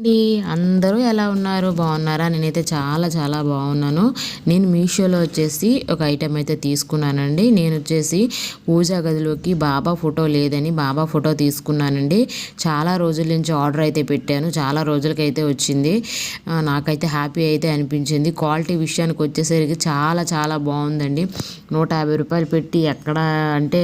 అండి. అందరూ ఎలా ఉన్నారు? బాగున్నారా? నేనైతే చాలా చాలా బాగున్నాను. నేను మీషోలో వచ్చేసి ఒక ఐటెం అయితే తీసుకున్నానండి. నేను వచ్చేసి పూజా గదిలోకి బాబా ఫోటో లేదని బాబా ఫోటో తీసుకున్నానండి. చాలా రోజుల నుంచి ఆర్డర్ అయితే పెట్టాను. చాలా రోజులకైతే వచ్చింది. నాకైతే హ్యాపీ అయితే అనిపించింది. క్వాలిటీ విషయానికి వచ్చేసరికి చాలా చాలా బాగుందండి. నూట యాభై రూపాయలు పెట్టి ఎక్కడ అంటే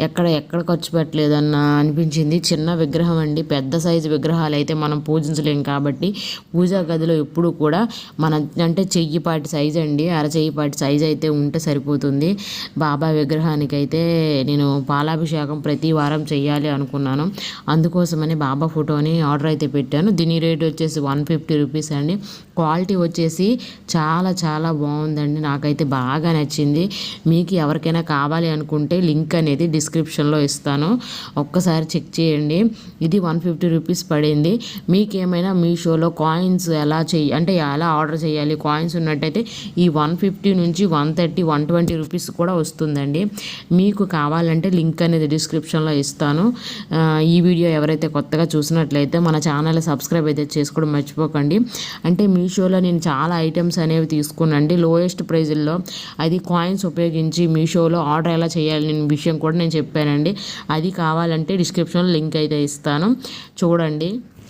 ఎక్కడ ఎక్కడ ఖర్చు పెట్టలేదన్న అనిపించింది. చిన్న విగ్రహం అండి. పెద్ద సైజు విగ్రహాలు అయితే మనం పూజించలేం కాబట్టి పూజా గదిలో ఎప్పుడు కూడా మన అంటే చెయ్యిపాటి సైజ్ అండి అరచెయ్యిపాటి సైజ్ అయితే ఉంటే సరిపోతుంది. బాబా విగ్రహానికి అయితే నేను పాలాభిషేకం ప్రతి వారం చేయాలి అనుకున్నాను. అందుకోసమని బాబా ఫోటోని ఆర్డర్ అయితే పెట్టాను. దీని రేట్ వచ్చేసి వన్ ఫిఫ్టీ రూపీస్ అండి. క్వాలిటీ వచ్చేసి చాలా చాలా బాగుందండి. నాకైతే బాగా నచ్చింది. మీకు ఎవరికైనా కావాలి అనుకుంటే లింక్ అనేది డిస్క్రిప్షన్లో ఇస్తాను. ఒక్కసారి చెక్ చేయండి. ఇది వన్ ఫిఫ్టీ రూపీస్ పడింది. మీకు ఎవరైనా మీషోలో కాయిన్స్ ఎలా చెయ్యి అంటే ఎలా ఆర్డర్ చేయాలి? కాయిన్స్ ఉన్నట్టయితే ఈ వన్ ఫిఫ్టీ నుంచి one thirty one twenty rupees కూడా వస్తుందండి. మీకు కావాలంటే లింక్ అనేది డిస్క్రిప్షన్లో ఇస్తాను. ఈ వీడియో ఎవరైతే కొత్తగా చూసినట్లయితే మన ఛానల్ సబ్స్క్రైబ్ అయితే చేసుకోవడం మర్చిపోకండి. అంటే మీషోలో నేను చాలా ఐటమ్స్ అనేవి తీసుకున్నాండి లోయెస్ట్ ప్రైజుల్లో అది కాయిన్స్ ఉపయోగించి మీషోలో ఆర్డర్ ఎలా చేయాలి విషయం కూడా నేను చెప్పానండి. అది కావాలంటే డిస్క్రిప్షన్లో లింక్ అయితే ఇస్తాను. చూడండి.